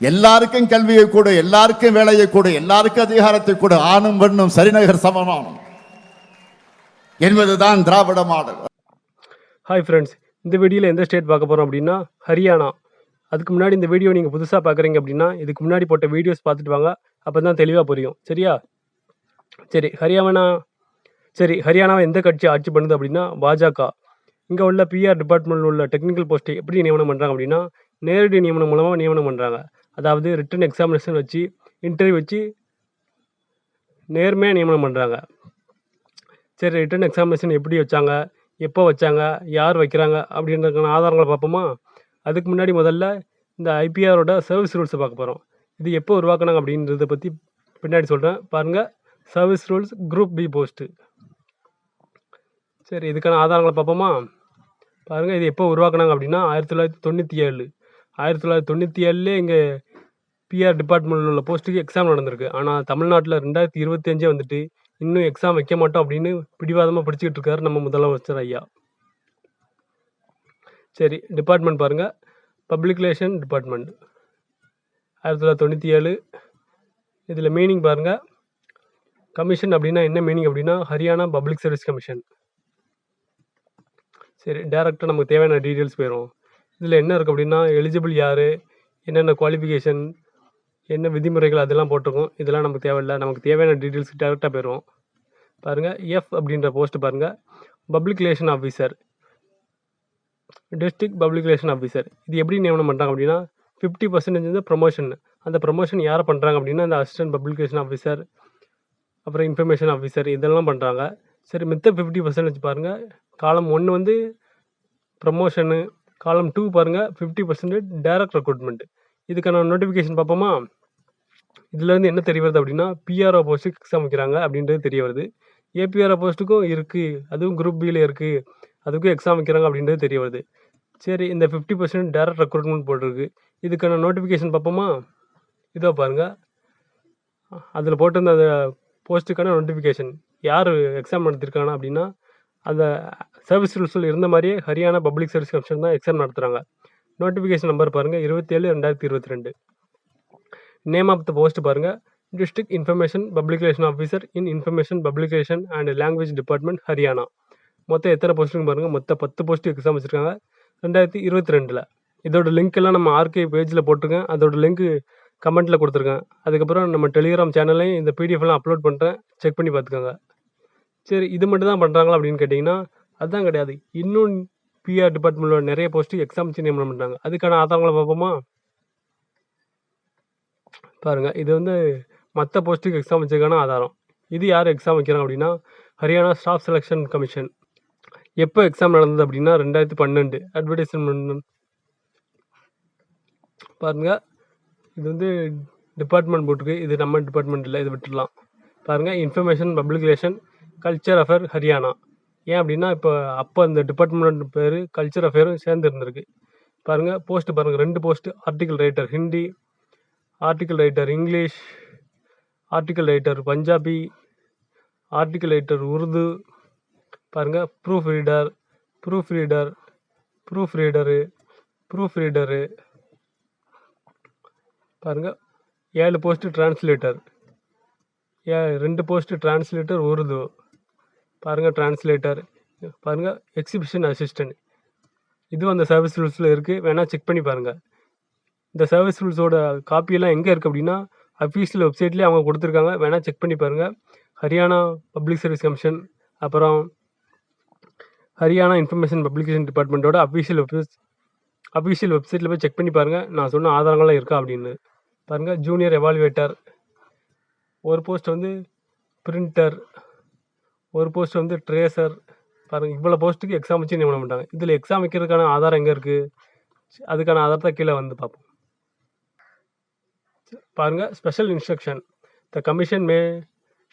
எல்லாருக்கும் கல்வியை கொடு எல்லாருக்கும் வேலையை கொடு எல்லாருக்கும் அதிகாரத்தை கொடு. ஆணும் பெண்ணும் சரிநகர் சமமானம் என்பதுதான் திராவிட மாடல். ஹாய் ஃப்ரெண்ட்ஸ் இந்த வீடியோவில் எந்த ஸ்டேட் பார்க்க போகிறோம் அப்படின்னா ஹரியானா. அதுக்கு முன்னாடி இந்த வீடியோ நீங்கள் புதுசாக பார்க்குறீங்க அப்படின்னா இதுக்கு முன்னாடி போட்ட வீடியோஸ் பார்த்துட்டு வாங்க அப்போ தான் தெளிவாக புரியும். சரியா? சரி ஹரியானா சரி ஹரியானாவை எந்த கட்சி ஆட்சி பண்ணுது அப்படின்னா பாஜக. இங்கே உள்ள பிஆர் டிபார்ட்மெண்ட்டில் உள்ள டெக்னிக்கல் போஸ்ட்டை எப்படி நியமனம் பண்ணுறாங்க அப்படின்னா நேரடி நியமனம் மூலமாக நியமனம் பண்ணுறாங்க அதாவது ரிட்டன் எக்ஸாமினேஷன் வச்சு இன்டர்வியூ வச்சு நேர்மையாக நியமனம் பண்ணுறாங்க சரி ரிட்டன் எக்ஸாமினேஷன் எப்படி வச்சாங்க எப்போ வச்சாங்க யார் வைக்கிறாங்க அப்படின்றதுக்கான ஆதாரங்களை பார்ப்போமா? அதுக்கு முன்னாடி முதல்ல இந்த ஐபிஆரோட சர்வீஸ் ரூல்ஸை பார்க்க போகிறோம் இது எப்போ உருவாக்குனாங்க அப்படின்றத பற்றி பின்னாடி சொல்கிறேன் பாருங்கள் service rules group B post சரி இதுக்கான ஆதாரங்களை பார்ப்போமா? பாருங்கள் இது எப்போ உருவாக்குனாங்க அப்படின்னா ஆயிரத்தி தொள்ளாயிரத்தி தொண்ணூற்றி ஏழு. ஆயிரத்தி தொள்ளாயிரத்தி தொண்ணூற்றி ஏழுலே இங்கே பிஆர் டிபார்ட்மெண்ட்டில் உள்ள போஸ்ட்டுக்கு எக்ஸாம் நடந்திருக்கு. ஆனால் தமிழ்நாட்டில் ரெண்டாயிரத்தி இருபத்தஞ்சே வந்துட்டு இன்னும் எக்ஸாம் வைக்க மாட்டோம் அப்படின்னு பிடிவாதமாக படிச்சுக்கிட்டு இருக்காரு நம்ம முதலமைச்சர் ஐயா. சரி டிபார்ட்மெண்ட் பாருங்கள் பப்ளிக் ரிலேஷன் டிபார்ட்மெண்ட் ஆயிரத்தி தொள்ளாயிரத்தி தொண்ணூற்றி ஏழு. இதில் மீனிங் பாருங்கள் கமிஷன் அப்படின்னா என்ன மீனிங் அப்படின்னா ஹரியானா பப்ளிக் சர்வீஸ் கமிஷன் சரி டேரெக்டாக நமக்கு தேவையான டீட்டெயில்ஸ் போயிடும் இதில் என்ன இருக்குது அப்படின்னா எலிஜிபிள் யார்? என்னென்ன குவாலிஃபிகேஷன் என்ன விதிமுறைகள் அதெல்லாம் போட்டிருக்கோம். இதெல்லாம் நமக்கு தேவையில்லை. நமக்கு தேவையான டீட்டெயில்ஸ் டேரெக்டாக போயிடும் பாருங்கள் எஃப் அப்படின்ற போஸ்ட்டு பாருங்கள் public relation officer district public relation officer இது எப்படி நியமனம் பண்ணுறாங்க அப்படின்னா ஃபிஃப்டி பர்சன்டேஜ் வந்து ப்ரொமோஷன் அந்த ப்ரொமோஷன் யாரை பண்ணுறாங்க அப்படின்னா அந்த அசிஸ்டன்ட் பப்ளிக் ரிலேஷன் ஆஃபீஸர் அப்புறம் இன்ஃபர்மேஷன் ஆஃபீஸர் இதெல்லாம் பண்ணுறாங்க சரி மித்த ஃபிஃப்டி பர்சன்டேஜ் பாருங்கள் காலம் ஒன்று வந்து ப்ரமோஷனு காலம் டூ பாருங்கள் ஃபிஃப்டி பர்சன்டேஜ் டேரக்ட் ரெக்ரூட்மெண்ட் இதுக்கான நோட்டிஃபிகேஷன் பார்ப்போமா? இதுலேருந்து என்ன தெரிய வருது அப்படின்னா பிஆர்ஓ போஸ்ட்டுக்கு எக்ஸாம் வைக்கிறாங்க அப்படின்றது தெரிய வருது. ஏபிஆர்ஓ போஸ்ட்டுக்கும் இருக்குது அதுவும் குரூப் பியில் இருக்குது அதுக்கும் எக்ஸாம் வைக்கிறாங்க அப்படின்றது தெரிய வருது. சரி இந்த ஃபிஃப்டி பர்சன்ட் டேரக்ட் ரெக்ரூட்மெண்ட் போட்டிருக்கு. இதுக்கான நோட்டிஃபிகேஷன் பார்ப்போமா? இதோ பாருங்கள் அதில் போட்டிருந்த அந்த போஸ்ட்டுக்கான நோட்டிஃபிகேஷன் யார் எக்ஸாம் நடத்திருக்காங்க அப்படின்னா அந்த சர்வீஸ் ரூல்ஸில் இருந்த மாதிரியே ஹரியானா பப்ளிக் சர்வீஸ் கமிஷன் தான் எக்ஸாம் நடத்துகிறாங்க நோட்டிஃபிகேஷன் நம்பர் பாருங்கள் இருபத்தேழு ரெண்டாயிரத்தி இருபத்தி ரெண்டு. நேம் ஆஃப் த போஸ்ட் பாருங்கள் district information publication officer in information publication and language department Haryana மொத்தம் எத்தனை போஸ்ட்டுங்க பாருங்கள் மொத்தம் பத்து போஸ்ட்டு எக்ஸாம் வச்சுருக்காங்க. ரெண்டாயிரத்தி இருபத்தி ரெண்டில் இதோட லிங்க் எல்லாம் நம்ம ஆர்கே பேஜில் போட்டிருக்கேன். அதோட லிங்க்கு கமெண்ட்டில் கொடுத்துருக்கேன். அதுக்கப்புறம் நம்ம டெலிகிராம் சேனல்லையும் இந்த பிடிஎஃப்லாம் அப்லோட் பண்ணுறேன் செக் பண்ணி பார்த்துக்கோங்க. சரி இது மட்டும் தான் பண்ணுறாங்களா அப்படின்னு கேட்டிங்கன்னா அதுதான் கிடையாது. இன்னும் பிஆர் டிபார்ட்மெண்ட்டில் நிறைய போஸ்ட்டு எக்ஸாம் வச்சு நியமனம் பண்ணுறாங்க அதுக்கான ஆதாரங்களை பார்ப்போமா? பாருங்கள் இது வந்து மற்ற போஸ்ட்டுக்கு எக்ஸாம் வச்சதுக்கான ஆதாரம். இது யார் எக்ஸாம் வைக்கிறாங்க அப்படின்னா ஹரியானா ஸ்டாஃப் செலெக்ஷன் கமிஷன் எப்போ எக்ஸாம் நடந்தது அப்படின்னா ரெண்டாயிரத்தி பன்னெண்டு அட்வர்டைஸ்மெண்ட் பாருங்கள் இது வந்து டிபார்ட்மெண்ட் போட்டுருக்கு. இது நம்ம டிபார்ட்மெண்ட் இல்லை இது விட்டுடலாம். பாருங்கள் information public relation culture affair Haryana. ஏன் அப்படின்னா இப்போ அப்போ அந்த டிபார்ட்மெண்ட் பேர் கல்ச்சர் அஃபேரும் சேர்ந்து இருந்திருக்கு பாருங்கள் போஸ்ட்டு பாருங்கள் ரெண்டு post article writer Hindi article writer English article writer Punjabi article writer Urdu பாருங்கள் proof reader proof reader proof reader proof reader பாருங்கள் ஏழு போஸ்ட்டு டிரான்ஸ்லேட்டர் ஏ ரெண்டு போஸ்ட்டு டிரான்ஸ்லேட்டர் உருது பாருங்கள் டிரான்ஸ்லேட்டர் பாருங்கள் எக்ஸிபிஷன் அசிஸ்டன்ட் இதுவும் அந்த சர்வீஸ் ரூல்ஸில் இருக்குது வேணால் செக் பண்ணி பாருங்கள் இந்த சர்வீஸ் ரூல்ஸோட காப்பியெல்லாம் எங்கே இருக்குது அப்படின்னா அஃபீஷியல் வெப்சைட்லேயே அவங்க கொடுத்துருக்காங்க. வேணால் செக் பண்ணி பாருங்கள் ஹரியானா பப்ளிக் சர்வீஸ் கமிஷன் அப்புறம் ஹரியானா இன்ஃபர்மேஷன் பப்ளிகேஷன் டிபார்ட்மெண்ட்டோட அஃபீஷியல் வெப்சைட் அஃபீஷியல் வெப்சைட்டில் போய் செக் பண்ணி பாருங்கள் நான் சொன்ன ஆதாரங்கள்லாம் இருக்கா அப்படின்னு. பாருங்கள் ஜூனியர் எவால்வேட்டர் ஒரு போஸ்ட் வந்து பிரிண்டர் ஒரு போஸ்ட் வந்து ட்ரேசர் பாருங்கள் இவ்வளோ போஸ்ட்டுக்கு எக்ஸாம் வச்சு நியமனம் பண்ணிட்டாங்க இதில் எக்ஸாம் வைக்கிறதுக்கான ஆதாரம் எங்கே இருக்குது அதுக்கான ஆதாரத்தை கீழே வந்து பார்ப்போம். பாருங்கள் special instruction the commission may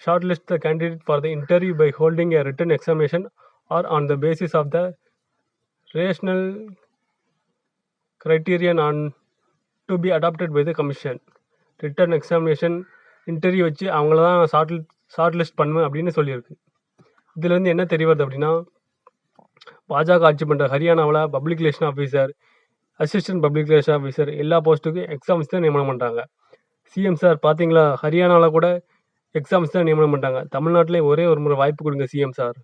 short list the candidate for the interview by holding a written examination or on the basis of the rational criterion on to be adopted by the commission written examination interview வச்சு அவங்கள தான் short short list பண்ணுவேன் அப்படின்னு சொல்லியிருக்கு. இதுலேருந்து என்ன தெரிய வருது அப்படின்னா பாஜக ஆட்சி பண்ணுற ஹரியானாவில் public relation officer assistant public relation officer எல்லா போஸ்ட்டுக்கும் எக்ஸாம்ஸ் தான் நியமனம் பண்ணுறாங்க சிஎம் சார் பார்த்தீங்களா ஹரியானாவில் கூட எக்ஸாம்ஸ் தான் நியமனம் பண்ணிட்டாங்க. தமிழ்நாட்டிலே ஒரே ஒரு முறை வாய்ப்பு கொடுங்க சிஎம் சார்